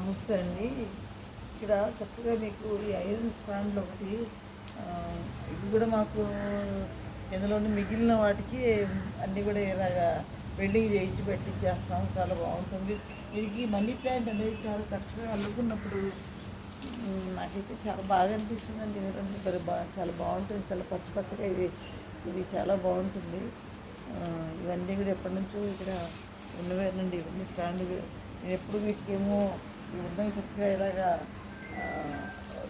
నమస్తే అండి. ఇక్కడ చక్కగా మీకు ఈ ఐరన్ స్టాండ్లు ఒకటి ఇది కూడా మాకు ఇందులోని మిగిలిన వాటికి అన్నీ కూడా ఇలాగా వెల్డింగ్ చేయించి పెట్టించేస్తాం చాలా బాగుంటుంది. దీనికి మనీ ప్లాంట్ అనేది చాలా చక్కగా అల్లుకున్నప్పుడు నాకైతే చాలా బాగా అనిపిస్తుందండి ఎందుకంటే మరి బా చాలా బాగుంటుంది. చాలా పచ్చ పచ్చగా ఇది ఇది చాలా బాగుంటుంది. ఇవన్నీ కూడా ఎప్పటి నుంచో ఇక్కడ ఉన్నవేనండి ఇవన్నీ స్టాండ్ నేను ఎప్పుడు వీటికేమో ఈ ఉన్నాయి చక్కగా ఇలాగా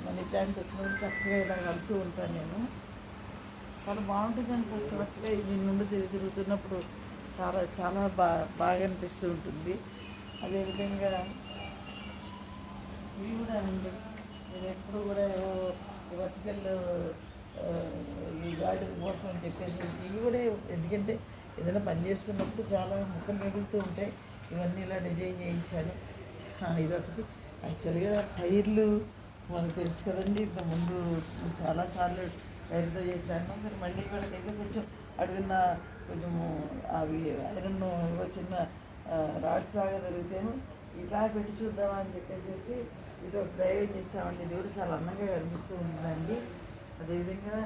మళ్ళీ మనీ వచ్చినప్పుడు చక్కగా ఇలాగ వెళ్తూ ఉంటాను నేను. చాలా బాగుంటుంది అనిపించు వచ్చగా పచ్చగా నుండి తిరిగి తిరుగుతున్నప్పుడు చాలా చాలా బా బాగా అనిపిస్తూ ఉంటుంది. అదేవిధంగా ఇవి కూడా అండి. నేను ఎప్పుడు కూడా ఏవో ఈ గార్డెన్ కోసం అని చెప్పేసి ఇవి కూడా ఎందుకంటే ఏదైనా పని చేస్తున్నప్పుడు చాలా ముఖం మిగులుతూ ఉంటాయి. ఇవన్నీ ఇలా డిజైన్ చేయించాను ఇదొకటి. యాక్చువల్గా టైర్లు మనకు తెలుసు కదండి ఇంతకుముందు ముందు చాలాసార్లు టైర్తో చేశాను సరే మళ్ళీ వాళ్ళకైతే కొంచెం అడుగున్న కొంచెము అవి ఐరన్ చిన్న రాడ్స్ లాగా దొరికితేను ఇలా పెట్టి చూద్దామా అని చెప్పేసి ఇది ఒక ప్రయోగం చేస్తామండి ఇది కూడా చాలా అందంగా కనిపిస్తూ ఉంటుందండి అదేవిధంగా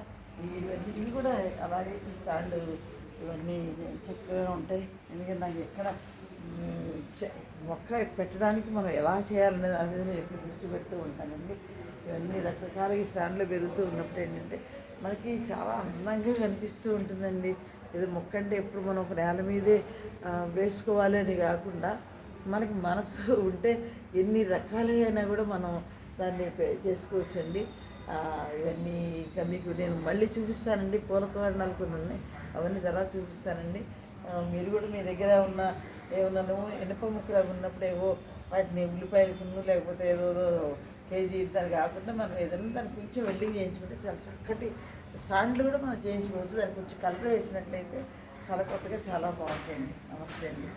ఇవన్నీ ఇవి కూడా అలాగే ఈ స్టాండ్ ఇవన్నీ చక్కగా ఉంటాయి. ఎందుకంటే నాకు ఎక్కడ మొక్క పెట్టడానికి మనం ఎలా చేయాలనే దాని మీద నేను ఎప్పుడు దృష్టి పెడుతూ ఉంటానండి. ఇవన్నీ రకరకాల ఈ స్టాండ్లో పెరుగుతూ ఉన్నప్పుడు ఏంటంటే మనకి చాలా అందంగా కనిపిస్తూ ఉంటుందండి. ఇది మొక్క అంటే ఎప్పుడు మనం ఒక నేల మీదే వేసుకోవాలి అని కాకుండా మనకి మనసు ఉంటే ఎన్ని రకాలుగా అయినా కూడా మనం దాన్ని పే- చేసుకోవచ్చండి. ఇవన్నీ ఇంకా మీకు నేను మళ్ళీ చూపిస్తానండి. పూల తోరణాలు కొన్ని ఉన్నాయి. అవన్నీ తర్వాత చూపిస్తానండి. మీరు కూడా మీ దగ్గర ఉన్న ఏమన్నాను? ఇనప ముక్కలు అవి ఉన్నప్పుడేవో వాటిని ఉల్లిపాయలు లేకపోతే ఏదో కేజీ దాన్ని కాకుండా మనం ఏదైనా దాని కొంచెం వెల్డింగ్ చేయించుకుంటే చాలా చక్కటి స్టాండ్లు కూడా మనం చేయించుకోవచ్చు. దానికి కొంచెం కలర్ వేసినట్లయితే చాలా కొత్తగా చాలా బాగుంటాయండి. నమస్తే అండి.